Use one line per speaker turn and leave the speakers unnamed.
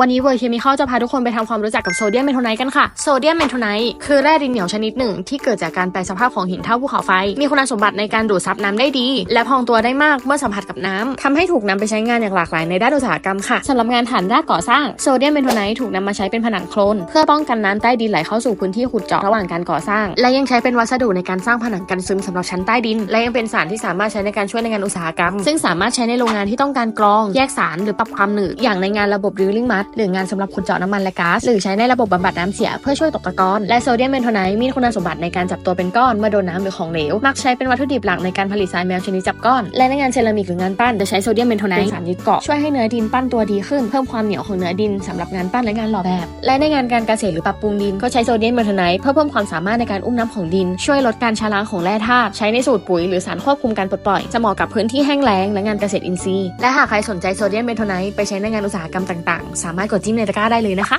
วันนี้เวอร์เคมีคอลจะพาทุกคนไปทำความรู้จักกับโซเดียมเมทโทไนต์กันค่ะ โซเดียมเมทโทไนต์คือแร่ดินเหนียวชนิดหนึ่งที่เกิดจากการแปลสภาพของหินเท่าภูเขาไฟ มีคุณสมบัติในการดูดซับน้ำได้ดี และพองตัวได้มากเมื่อสัมผัสกับน้ำทำให้ถูกนำไปใช้งานอย่างหลากหลายในด้านอุตสาหกรรมค่ะสำหรับงานฐานรากก่อสร้างโซเดียมเมทโทไนต์ถูกนำมาใช้เป็นผนังโคลนเพื่อป้องกันน้ำใต้ดินไหลเข้าสู่พื้นที่ขุดเจาะระหว่างการก่อสร้าง และยังใช้เป็นวัสดุในการสร้างผนังกันซึมสำหรับชั้นใต้ดิน และยังเป็นสารที่สามารถใช้ในการช่วยในงานอุตสาหกรรม ซึ่งสามารถใช้ในโรงงานที่ต้องการกรอง แยกสารหรือปรับความหนืดอย่างในงานระบบริลลิงมัดหรืองานสำหรับขุดเจาะน้ำมันและก๊าซหรือใช้ในระบบบำบัดน้ำเสียเพื่อช่วยตกตะกอนและโซเดียมเมนโทไนต์มีคุณสมบัติในการจับตัวเป็นก้อนเมื่อโดนน้ำหรือของเหลวมักใช้เป็นวัตถุดิบหลักในการผลิตทรายแมวชนิดจับก้อน และในงานเซรามิกหรืองานปั้นจะใช้โซเดียมเมนโทไนต์เป็นสารยึดเกาะช่วยให้เนื้อดินปั้นตัวดีขึ้นเพิ่มความเหนียวของเนื้อดินสำหรับงานปั้นและงานหล่อแบบ และในงานการเกษตรหรือปรับปรุงดินก็ใช้โซเดียมเมนโทไนต์เพื่อเพิ่มความสามารถในการอุ้มน้ำของดิน ช่วยลดการชะล้างของแร่ธาตุใช้ในสูตรปุ๋ยหรือสารควบคุมการปลดปล่อยจะเหมาะกับพื้นที่แห้งแล้งและงานเกษตรอินทรีย์และหากใครสนใจโซเดียมเมนโทไนต์ไปใช้ในงานอุตสาหกรรมต่างๆสามารถกดจิ้มในตะกร้าได้เลยนะคะ